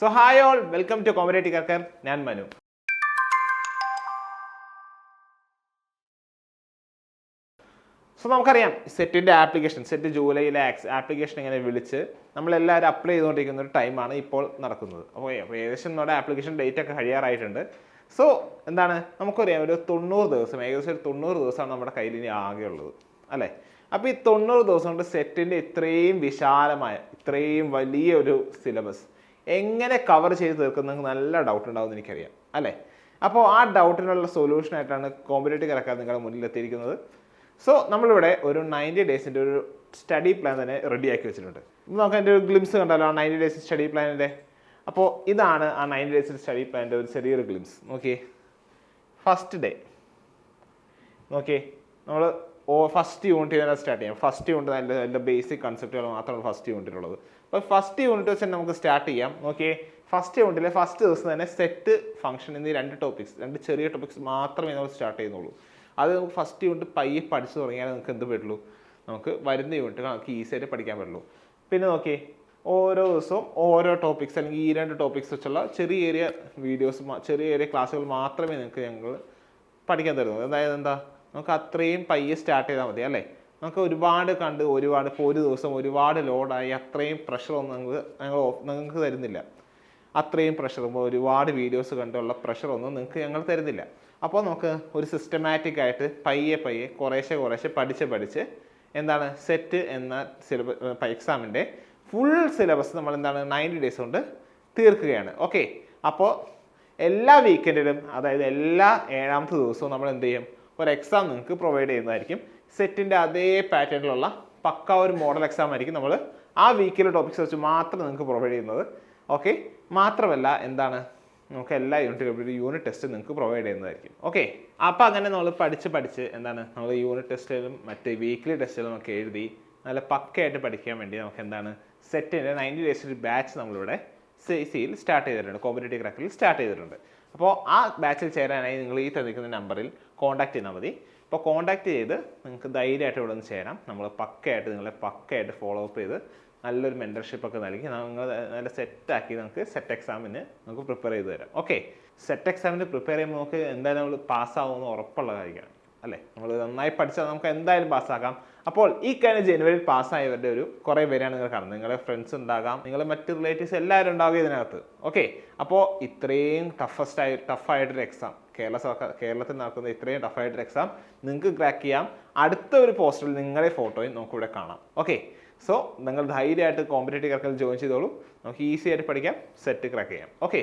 So hi all welcome to കോമഡേറ്റി കർക്കർ ഞാൻ Manu. So നമുക്കറിയാം സെറ്റിന്റെ ആപ്ലിക്കേഷൻ സെറ്റ് ജൂലൈയിലെ ആക്സ് ആപ്ലിക്കേഷൻ ഇങ്ങനെ വിളിച്ച് നമ്മളെല്ലാവരും അപ്ലൈ ചെയ്തുകൊണ്ടിരിക്കുന്ന ഒരു ടൈമാണ് ഇപ്പോൾ നടക്കുന്നത്. അപ്പോൾ ഏകദേശം നമ്മുടെ ആപ്ലിക്കേഷൻ ഡേറ്റ് ഒക്കെ കഴിയാറായിട്ടുണ്ട്. സോ എന്താണ്? നമുക്കറിയാം ഒരു തൊണ്ണൂറ് ദിവസം ഏകദേശം ഒരു തൊണ്ണൂറ് ദിവസമാണ് നമ്മുടെ കയ്യിൽ ഇനി ആകെയുള്ളത് അല്ലേ? അപ്പോൾ ഈ തൊണ്ണൂറ് ദിവസം കൊണ്ട് സെറ്റിന്റെ ഇത്രയും വിശാലമായ ഇത്രയും വലിയ ഒരു സിലബസ് എങ്ങനെ കവർ ചെയ്ത് തീർക്കുന്ന നല്ല ഡൗട്ട് ഉണ്ടാവുമെന്ന് എനിക്കറിയാം അല്ലേ? അപ്പോൾ ആ ഡൗട്ടിനുള്ള സൊല്യൂഷനായിട്ടാണ് കോമ്പറ്റേറ്റീവ് കറക്കാൻ നിങ്ങളുടെ മുന്നിൽ എത്തിയിരിക്കുന്നത്. സോ നമ്മളിവിടെ ഒരു നയന്റി ഡേയ്സിന്റെ ഒരു സ്റ്റഡി പ്ലാൻ തന്നെ റെഡി ആക്കി വെച്ചിട്ടുണ്ട്. നമുക്ക് അതിന്റെ ഒരു ഗ്ലിംസ് കണ്ടല്ലോ ആ നയന്റി ഡേയ്സ് സ്റ്റഡി പ്ലാനിന്റെ അപ്പോൾ ഇതാണ് ആ നയന്റി ഡേയ്സ് സ്റ്റഡി പ്ലാനിന്റെ ഒരു ചെറിയൊരു ഗ്ലിംസ് നോക്കിയേ. ഫസ്റ്റ് ഡേ നോക്കിയേ. നമ്മൾ ഫസ്റ്റ് യൂണിറ്റ് തന്നെ സ്റ്റാർട്ട് ചെയ്യാം. ഫസ്റ്റ് യൂണിറ്റ് നല്ല അതിന്റെ ബേസിക് കൺസെപ്റ്റുകൾ മാത്രമാണ് ഫസ്റ്റ് യൂണിറ്റിലുള്ളത് അപ്പോൾ ഫസ്റ്റ് യൂണിറ്റ് വെച്ച് നമുക്ക് സ്റ്റാർട്ട് ചെയ്യാം. നോക്കിയേ. ഫസ്റ്റ് യൂണിറ്റിലെ ഫസ്റ്റ് ദിവസം തന്നെ സെറ്റ് ഫംഗ്ഷൻ എന്നീ രണ്ട് ടോപ്പിക്സ് രണ്ട് ചെറിയ ടോപ്പിക്സ് മാത്രമേ നമ്മൾ സ്റ്റാർട്ട് ചെയ്യുന്നുള്ളൂ. അത് നമുക്ക് ഫസ്റ്റ് യൂണിറ്റ് പയ്യെ പഠിച്ചു തുടങ്ങിയാൽ നമുക്ക് എന്ത് പറ്റുള്ളൂ? നമുക്ക് വരുന്ന യൂണിറ്റ് നമുക്ക് ഈസി ആയിട്ട് പഠിക്കാൻ പറ്റുള്ളൂ. പിന്നെ നോക്കിയേ. ഓരോ ദിവസവും ഓരോ ടോപ്പിക്സ് അല്ലെങ്കിൽ ഈ രണ്ട് ടോപ്പിക്സ് വെച്ചുള്ള ചെറിയ ഏരിയ വീഡിയോസ് ചെറിയ ഏരിയ ക്ലാസ്സുകൾ മാത്രമേ നിങ്ങൾക്ക് ഞങ്ങൾ പഠിക്കാൻ തരുന്നുള്ളൂ. അതായത് എന്താ? നമുക്ക് അത്രയും പയ്യെ സ്റ്റാർട്ട് ചെയ്താൽ മതി അല്ലേ? നമുക്ക് ഒരുപാട് കണ്ട് ഒരുപാട് ഇപ്പോൾ ഒരു ദിവസം ഒരുപാട് ലോഡായി അത്രയും പ്രഷറൊന്നും നിങ്ങൾക്ക് ഞങ്ങൾ നിങ്ങൾക്ക് തരുന്നില്ല. അത്രയും പ്രഷറും ഒരുപാട് വീഡിയോസ് കണ്ടുള്ള പ്രഷറൊന്നും നിങ്ങൾക്ക് ഞങ്ങൾ തരുന്നില്ല. അപ്പോൾ നമുക്ക് ഒരു സിസ്റ്റമാറ്റിക് ആയിട്ട് പയ്യെ പയ്യെ കുറേശ്ശെ കുറേശ്ശെ പഠിച്ച് പഠിച്ച് എന്താണ് സെറ്റ് എന്ന സിലബസ് എക്സാമിന്റെ ഫുൾ സിലബസ് നമ്മൾ എന്താണ് നയന്റി ഡേയ്സ് കൊണ്ട് തീർക്കുകയാണ്. ഓക്കെ അപ്പോൾ എല്ലാ വീക്കെൻഡിലും അതായത് എല്ലാ ഏഴാമത്തെ ദിവസവും നമ്മൾ എന്ത് ചെയ്യും? ഒരു എക്സാം നിങ്ങൾക്ക് പ്രൊവൈഡ് ചെയ്യുന്നതായിരിക്കും. സെറ്റിന്റെ അതേ പാറ്റേണിലുള്ള പക്ക ഒരു മോഡൽ എക്സാം ആയിരിക്കും നമ്മൾ ആ വീക്കിലെ ടോപ്പിക്സ് വെച്ച് മാത്രം നിങ്ങൾക്ക് പ്രൊവൈഡ് ചെയ്യുന്നത്. ഓക്കെ മാത്രമല്ല എന്താണ്? നമുക്ക് എല്ലാ യൂണിറ്റ് ഒരു യൂണിറ്റ് ടെസ്റ്റ് നിങ്ങൾക്ക് പ്രൊവൈഡ് ചെയ്യുന്നതായിരിക്കും. ഓക്കെ അപ്പോൾ അങ്ങനെ നമ്മൾ പഠിച്ച് പഠിച്ച് എന്താണ്? നമ്മൾ യൂണിറ്റ് ടെസ്റ്റിലും മറ്റ് വീക്ക്ലി ടെസ്റ്റിലും ഒക്കെ എഴുതി നല്ല പക്കയായിട്ട് പഠിക്കാൻ വേണ്ടി നമുക്ക് എന്താണ്? സെറ്റിന്റെ നയന്റി ഡേയ്സ് ഒരു ബാച്ച് നമ്മളിവിടെ സിയിൽ സ്റ്റാർട്ട് ചെയ്തിട്ടുണ്ട്. കോമ്പറ്റേറ്റീവ് ക്രാക്കിൽ സ്റ്റാർട്ട് ചെയ്തിട്ടുണ്ട്. അപ്പോൾ ആ ബാച്ചിൽ ചേരാനായി നിങ്ങൾ ഈ തന്നിരിക്കുന്ന നമ്പറിൽ കോൺടാക്ട് ചെയ്താൽ മതി. അപ്പോൾ കോൺടാക്ട് ചെയ്ത് നിങ്ങൾക്ക് ധൈര്യമായിട്ട് ഇവിടെ നിന്ന് ചേരാം. നമ്മൾ പക്കയായിട്ട് നിങ്ങളെ പക്കയായിട്ട് ഫോളോ അപ്പ് ചെയ്ത് നല്ലൊരു മെന്റർഷിപ്പൊക്കെ നൽകി നിങ്ങൾ നല്ല സെറ്റാക്കി നമുക്ക് സെറ്റ് എക്സാമിന് നമുക്ക് പ്രിപ്പയർ ചെയ്ത് തരാം. ഓക്കെ സെറ്റ് എക്സാമിന് പ്രിപ്പയർ ചെയ്യുമ്പോൾ നമുക്ക് എന്തായാലും നമ്മൾ പാസ്സാവുമെന്ന് ഉറപ്പുള്ള കാര്യമാണ്. അല്ലേ? നമ്മൾ നന്നായി പഠിച്ചാൽ നമുക്ക് എന്തായാലും പാസ്സാക്കാം. അപ്പോൾ ഈ കഴിഞ്ഞ ജനുവരിയിൽ പാസ്സായവരുടെ ഒരു കുറേ പേരാണ് നിങ്ങൾ കാണുന്നത്. നിങ്ങളുടെ ഫ്രണ്ട്സ് ഉണ്ടാകാം. നിങ്ങളുടെ മറ്റ് റിലേറ്റീവ്സ് എല്ലാവരും ഉണ്ടാകും ഇതിനകത്ത്. ഓക്കെ അപ്പോൾ ഇത്രയും ടഫസ്റ്റ് ആയി ടഫായിട്ടൊരു എക്സാം കേരള സർക്കാർ കേരളത്തിൽ നടക്കുന്ന ഇത്രയും ടഫായിട്ടൊരു എക്സാം നിങ്ങൾക്ക് ക്രാക്ക് ചെയ്യാം. അടുത്ത ഒരു പോസ്റ്ററിൽ നിങ്ങളുടെ ഫോട്ടോയും നമുക്കിവിടെ കാണാം. ഓക്കെ സോ നിങ്ങൾ ധൈര്യമായിട്ട് കോമ്പറ്റേറ്റീവ് കറക്കൽ ജോയിൻ ചെയ്തോളൂ. നമുക്ക് ഈസി ആയിട്ട് പഠിക്കാം സെറ്റ് ക്രാക്ക് ചെയ്യാം. ഓക്കെ